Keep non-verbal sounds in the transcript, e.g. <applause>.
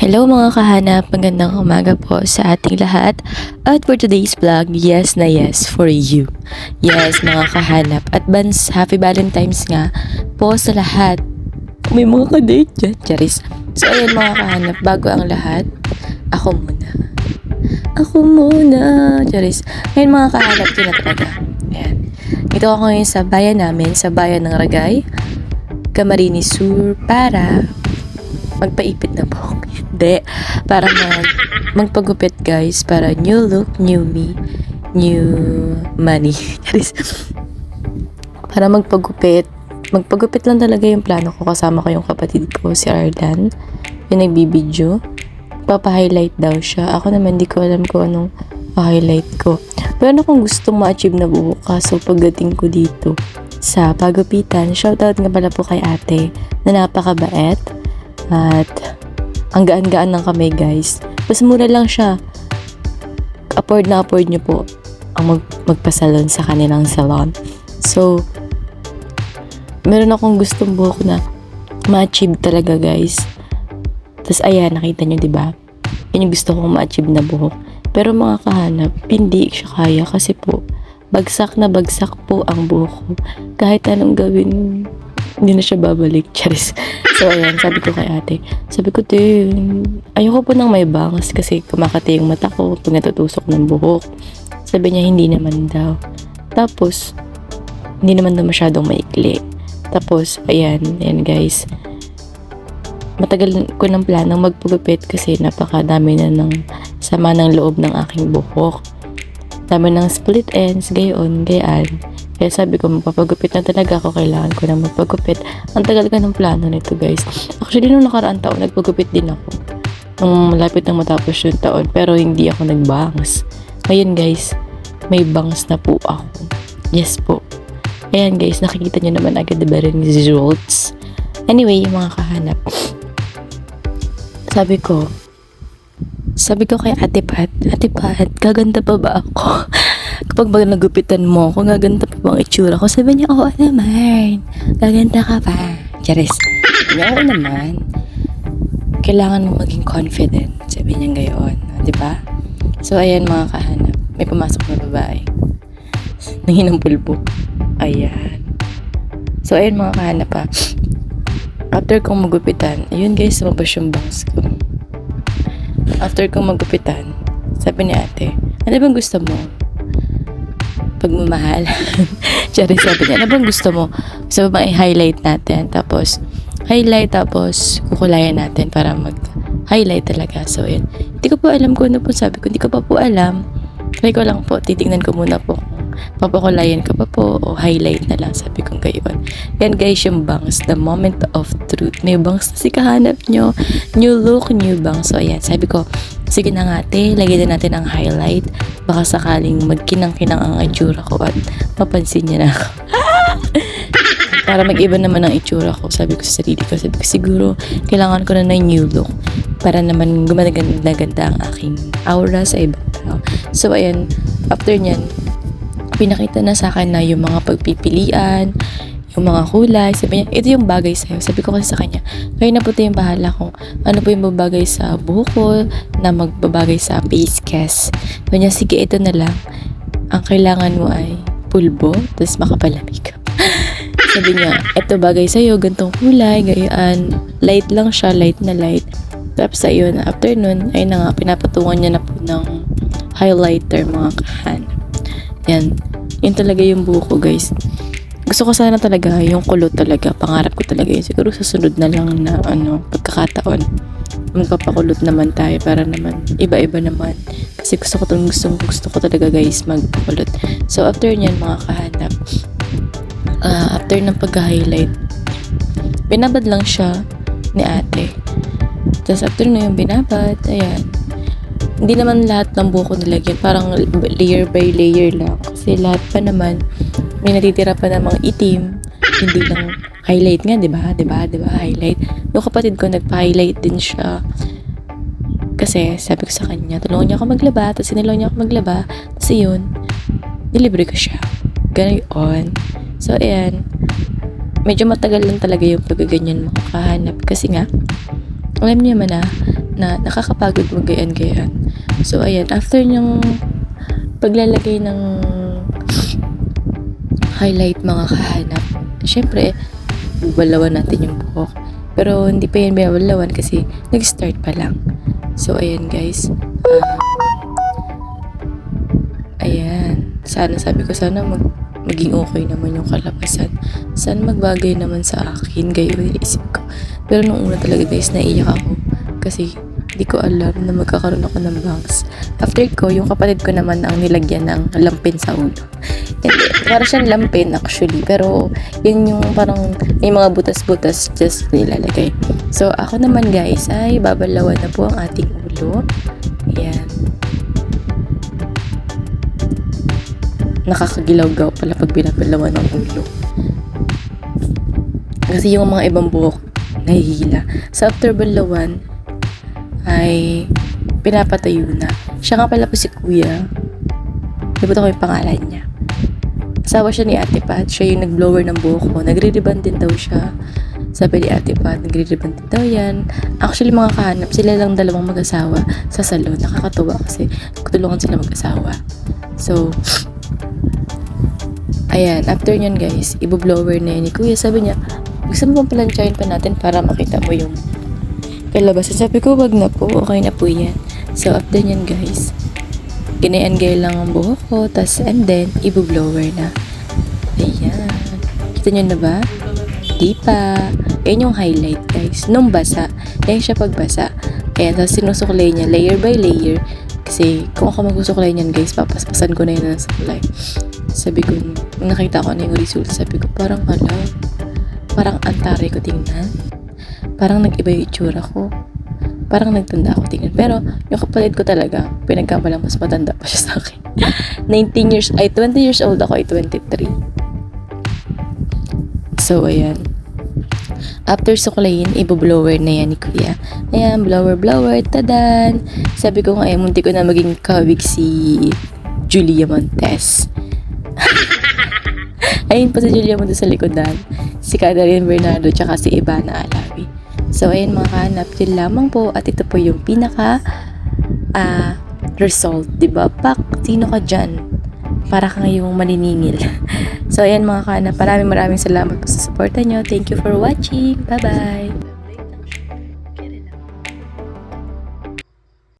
Hello mga kahanap, magandang umaga po sa ating lahat. At for today's vlog, yes na yes for you. Yes mga kahanap, advance happy Valentine's nga po sa lahat. May mga kadate dyan, charis. So ayun mga kahanap, bago ang lahat, ako muna. Ako muna, charis. Ngayon mga kahanap, yun na talaga. Ayan. Ito ako ngayon sa bayan namin, sa bayan ng Ragay, Camarines Sur, para magpaipit na buhok. Hindi. Para mag, magpagupit guys. Para new look, new me, new money. <laughs> Para magpagupit. Magpagupit lang talaga yung plano ko. Kasama ko yung kapatid ko, si Ardan. Yung nagbibideo. Papa-highlight daw siya. Ako naman, di ko alam kung anong highlight ko. Meron akong gustong ma-achieve na buhok. Kaso pagdating ko dito sa pagupitan, shoutout nga pala po kay ate na napakabait. At ang gaan-gaan ng kamay guys. Mas mura lang siya. Afford na afford nyo po ang mag magpasalon sa kanilang salon. So, meron akong gustong buhok na ma-achieve talaga guys. Tapos ayan, nakita nyo ba? Yan yung gusto kong ma-achieve na buhok. Pero mga kahanap, hindi siya kaya kasi po, bagsak na bagsak po ang buhok ko. Kahit anong gawin, hindi na siya babalik. <laughs> Charis. So, ayan, sabi ko kay ate, sabi ko, te, ayoko po nang may bangs kasi kumakati yung mata ko pag natutusok ng buhok. Sabi niya, hindi naman daw. Tapos, hindi naman daw masyadong maikli. Tapos, ayan, ayan guys. Matagal ko ng planong magpagupit kasi napakadami na ng sama ng loob ng aking buhok. Dami ng split ends, gayon, gayaan. Kaya sabi ko, magpapagupit na talaga ako. Kailangan ko na magpagupit. Ang tagal ka ng plano nito, guys. Actually, nung nakaraan taon, nagpagupit din ako. Nung malapit na matapos yung taon. Pero hindi ako nagbangs. Ngayon, guys, may bangs na po ako. Yes po. Ayan, guys, nakikita nyo naman agad diba rin results. Anyway, yung mga kahanap. Sabi ko, sabi ko kay Ate Pat, Ate Pat, gaganda pa ba ako? <laughs> Kapag ba nagupitan mo ako, gaganda pa ba ang itsura ko? Sabi niya, oo naman. Gaganda ka pa. Charis. Niya, naman. Kailangan mo maging confident. Sabi niya gayon. Di ba? So, ayan mga kahanap. May pumasok na babae. Nanginang pulbo. Ayan. So, ayan mga kahanap pa. After kong magupitan, ayun guys, lumabas yung bangs ko. After kong magupitan, sabi ni ate, ano bang gusto mo? Pagmamahal. <laughs> Sorry, sabi niya, ano bang gusto mo? Gusto bang i-highlight natin? Tapos, highlight tapos kukulayan natin para mag-highlight talaga. So, yun. Hindi ko po alam kung ano po sabi ko. Hindi ko pa po alam. Try ko lang po. Titignan ko muna po papakulayan ka pa po o highlight na lang. Sabi ko gayon. Yan guys, yung bangs. The moment of truth. May bangs na si kahanap nyo. New look, new bangs. So, ayan. Sabi ko, sige na nga te, lagyan na natin ang highlight. Baka sakaling magkinang-kinang ang itsura ko at mapansin niya na ako. <laughs> Para mag-iba naman ang itsura ko. Sabi ko sa sarili ko, sabi ko siguro kailangan ko na ng new look para naman gumaganda-ganda ang aking aura sa ibang tao. So, ayan, after nyan, pinakita na sa akin na yung mga pagpipilian, yung mga kulay. Sabi niya, ito yung bagay sa'yo. Sabi ko kasi sa kanya, kayo na po yung bahala kung ano po yung babagay sa buhok ko na magbabagay sa face cast. Sabi niya, sige, ito na lang. Ang kailangan mo ay pulbo, tapos makapalamig ka. <laughs> Sabi niya, ito bagay sa'yo, gantong kulay, gayaan. Light lang siya, light na light. Tapos ayun, after nun, ay na nga, pinapatungan niya na po ng highlighter mga kahan. Yan. Yun talaga yung buhok ko, guys. Gusto ko sana talaga yung kulot talaga. Pangarap ko talaga yun. Siguro sa sunod na lang na ano, pagkakataon. Magpapakulot naman tayo para naman iba-iba naman. Kasi gusto ko talaga, gusto, gusto ko talaga guys magpakulot. So after nyan mga kahanap, uh, after ng pag-highlight, binabad lang siya ni ate. Tapos after na yung binabad, ayan. Hindi naman lahat ng buko nilagyan. Parang layer by layer lang. Kasi lahat pa naman, may natitira pa namang itim. Hindi lang highlight nga, di ba? Di ba? Di ba? Highlight. Yung kapatid ko, nagpa-highlight din siya. Kasi sabi ko sa kanya, tulungan niya ako maglaba. Tapos sinilong niya ako maglaba. Tapos yun, nilibre ko siya. Ganon. So, ayan. Medyo matagal lang talaga yung pagkaganyan makahanap. Kasi nga, alam niyo naman na, na nakakapagod mag-gayan-gayan. So, ayan, after niyang paglalagay ng highlight mga kahanap, syempre, bubalawan natin yung buhok. Pero hindi pa yan binabalawan kasi nag-start pa lang. So, ayan guys. Ah, ayan. Sana, sabi ko, sana mag, maging okay naman yung kalabasan. Sana magbagay naman sa akin, gayo isip ko. Pero nung una talaga guys, naiyak ako. Kasi hindi ko alam na magkakaroon ako ng bangs. After ko, yung kapatid ko naman ang nilagyan ng lampin sa ulo. Hindi, para siyang lampin actually. Pero, yun yung parang may mga butas-butas just nilalagay. So, ako naman guys ay babalawan na po ang ating ulo. Ayan. Nakakagilaw-gaw pala pag binabalawan ng ulo. Kasi yung mga ibang buhok, nahihila. Sa after balawan, ay pinapatayo na. Siya nga pala po si Kuya. Libutan ko yung pangalan niya. Asawa siya ni Ate Pat. Siya yung nag-blower ng buhok ko. Nagre-reband din daw siya. Sabi ni Ate Pat, nagre-reband din daw yan. Actually, mga kahanap, sila lang dalawang mag-asawa sa salon. Nakakatuwa kasi tulungan sila mag-asawa. So, ayan, after nyan guys, ibo-blower na yan ni Kuya. Sabi niya, gusto mo bang pa natin para makita mo yung kalabasan. Sabi ko, wag na po. Okay na po yan. So, after nyan guys, ginayan-gay lang ang buhok ko. tas and then, ibo-blower na. Ayan. Kita nyo na ba? Di pa. Ayan yung highlight guys. Nung basa. Ayan siya pagbasa. Ayan, tapos sinusuklay niya layer by layer. Kasi kung ako magsusuklay niyan guys, papaspasan ko na yun ng suklay. Sabi ko, nakita ko na yung result, sabi ko, parang ala, parang antare ko tingnan. Parang nag-iba yung itsura ko. Parang nagtanda ako tingnan. Pero, yung kapatid ko talaga, pinagkamalang mas matanda pa siya sa akin. <laughs> 19 years, ay 20 years old ako, ay 23. So, ayan. After suklayin, ibo-blower na yan ni Kuya. Ayan, blower, blower, tadan! Sabi ko nga, eh, munti ko na maging kawig si Julia Montes. <laughs> ayun po si Julia Montes sa likodan. Si Catherine Bernardo, tsaka si Ivana Alawi. So, ayun mga kanap, yun lamang po. At ito po yung pinaka ah result, ba? Pak, sino ka dyan? Para kang yung maniningil. <laughs> so, ayan mga kanap, maraming maraming salamat po sa suporta nyo. Thank you for watching. Bye-bye!